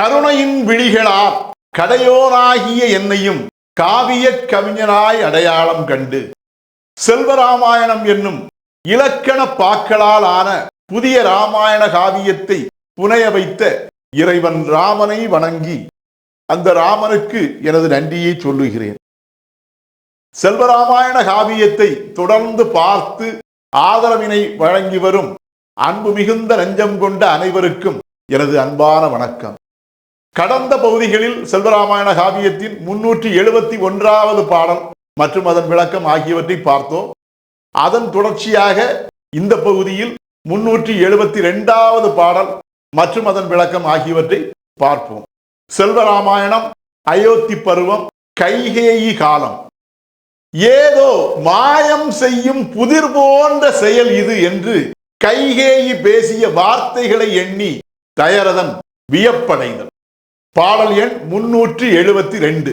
கருணையின் விழிகளார் கடையோனாகிய என்னையும் காவிய கவிஞனாய் அடையாளம் கண்டு. செல்வராமாயணம் என்னும் இலக்கண பாக்களால் ஆன புதிய ராமாயண காவியத்தை புனைய வைத்த இறைவன் ராமனை வணங்கி அந்த ராமனுக்கு எனது நன்றியை சொல்லுகிறேன். செல்வராமாயண காவியத்தை தொடர்ந்து பார்த்து ஆதரவினை வழங்கி வரும் அன்பு மிகுந்த நஞ்சம் கொண்ட அனைவருக்கும் எனது அன்பான வணக்கம். கடந்த பகுதிகளில் செல்வராமாயண காவியத்தின் முன்னூற்றி எழுபத்தி ஒன்றாவது பாடல் மற்றும் அதன் விளக்கம் ஆகியவற்றை பார்த்தோம். அதன் தொடர்ச்சியாக இந்த பகுதியில் முன்னூற்றி எழுபத்தி ரெண்டாவது பாடல் மற்றும் அதன் விளக்கம் ஆகியவற்றை பார்ப்போம். செல்வராமாயணம் அயோத்தி பருவம் கைகேயி காலம். ஏதோ மாயம் செய்யும் புதிர் போன்ற செயல் இது என்று கைகேயி பேசிய வார்த்தைகளை எண்ணி தயரதன் வியப்படைந்தன் பாடல் எண் முன்னூற்றி எழுபத்தி ரெண்டு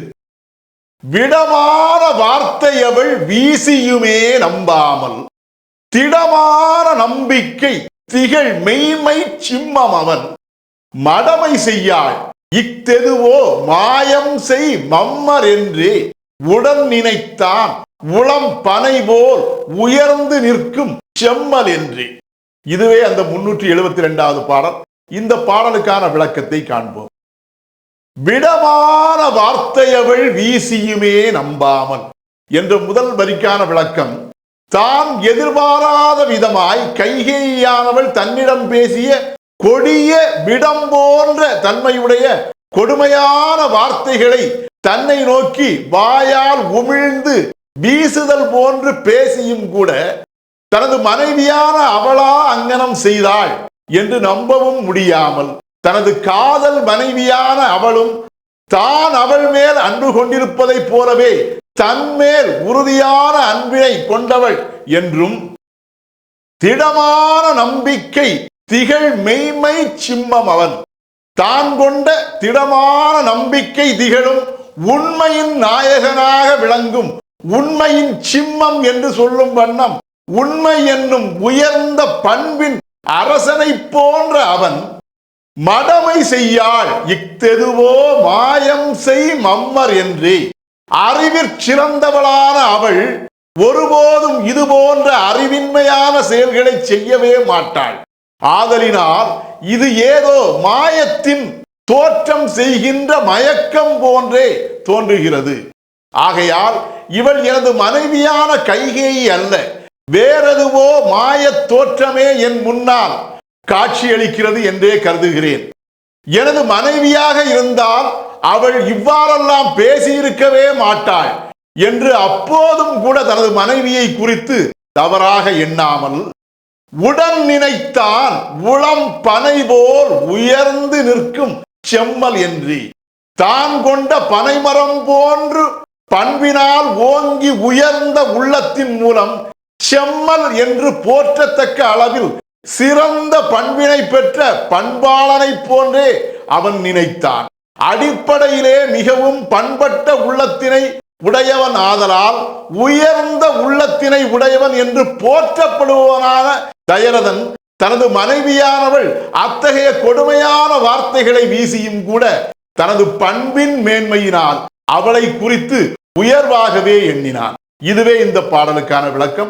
விடமான வார்த்தை அவள் வீசியுமே நம்பாமல் திடமான நம்பிக்கை திகழ் மெய்மை சிம்மம் அவன். மடமை செய்யாள் இத்தெதுவோ மாயம் செய் மம்மர் என்றே உடன் நினைத்தான் உளம் பனை போல் உயர்ந்து நிற்கும் செம்மல் என்றே. இதுவே அந்த முன்னூற்றி எழுபத்தி ரெண்டாவது பாடல். இந்த பாடலுக்கான விளக்கத்தை காண்போம். விடமான வார்த்தையவள் வீசியுமே நம்பாமல் என்ற முதல் வரிக்கான விளக்கம். தான் எதிர்பாராத விதமாய் கைகேயானவள் தன்னிடம் பேசிய கொடிய விடம் போன்ற தன்மையுடைய கொடுமையான வார்த்தைகளை தன்னை நோக்கி வாயால் உமிழ்ந்து வீசுதல் போன்று பேசியும் கூட தனது மனைவியான அவளா அங்கனம் செய்தாள் என்று நம்பவும் முடியாமல் தனது காதல் மனைவியான அவளும் தான் அவள் மேல் அன்பு கொண்டிருப்பதைப் போலவே தன்மேல் உறுதியான அன்பினை கொண்டவள் என்றும் திடமான நம்பிக்கை திகழ் மெய்மை சிம்மம் அவன். தான் கொண்ட திடமான நம்பிக்கை திகழும் உண்மையின் நாயகனாக விளங்கும் உண்மையின் சிம்மம் என்று சொல்லும் வண்ணம் உண்மை என்னும் உயர்ந்த பண்பின் அரசனை போன்ற அவன் மடமை செய்யாள். இத்தெதுவோ மாயம் செய் மம்மர் என்றே. அறிவிற் சிறந்தவளான அவள் ஒருபோதும் இது போன்ற அறிவின்மையான செயல்களை செய்யவே மாட்டாள். ஆதலினால் இது ஏதோ மாயத்தின் தோற்றம் செய்கின்ற மயக்கம் போன்றே தோன்றுகிறது. ஆகையால் இவள் எனது மனைவியான கைகேயி அல்ல. வேறெதுவோ மாயத் தோற்றமே என் முன்னால். காட்சியளிக்கிறது என்றே கருதுகிறேன். எனது மனைவியாக இருந்தால் அவள் இவ்வாறெல்லாம் பேசியிருக்கவே மாட்டாள் என்று அப்போதும் கூட தனது மனைவியை குறித்து தவறாக எண்ணாமல் உடன் நினைத்தான் உளம் பனை போல் உயர்ந்து நிற்கும் செம்மல் என்று தான் கொண்ட பனைமரம் போன்று பண்பினால் ஓங்கி உயர்ந்த உள்ளத்தின் மூலம் செம்மல் என்று போற்றத்தக்க அளவில் சிறந்த பண்பினை பெற்ற பண்பாளனை போன்றே அவன் நினைத்தான். அடிப்படையிலே மிகவும் பண்பட்ட உள்ளத்தினை உடையவன் ஆதலால் உயர்ந்த உள்ளத்தினை உடையவன் என்று போற்றப்படுபவனான தயரதன் தனது மனைவியானவள் அத்தகைய கொடுமையான வார்த்தைகளை வீசியும் கூட தனது பண்பின் மேன்மையினால் அவளை குறித்து உயர்வாகவே எண்ணினான். இதுவே இந்த பாடலுக்கான விளக்கம்.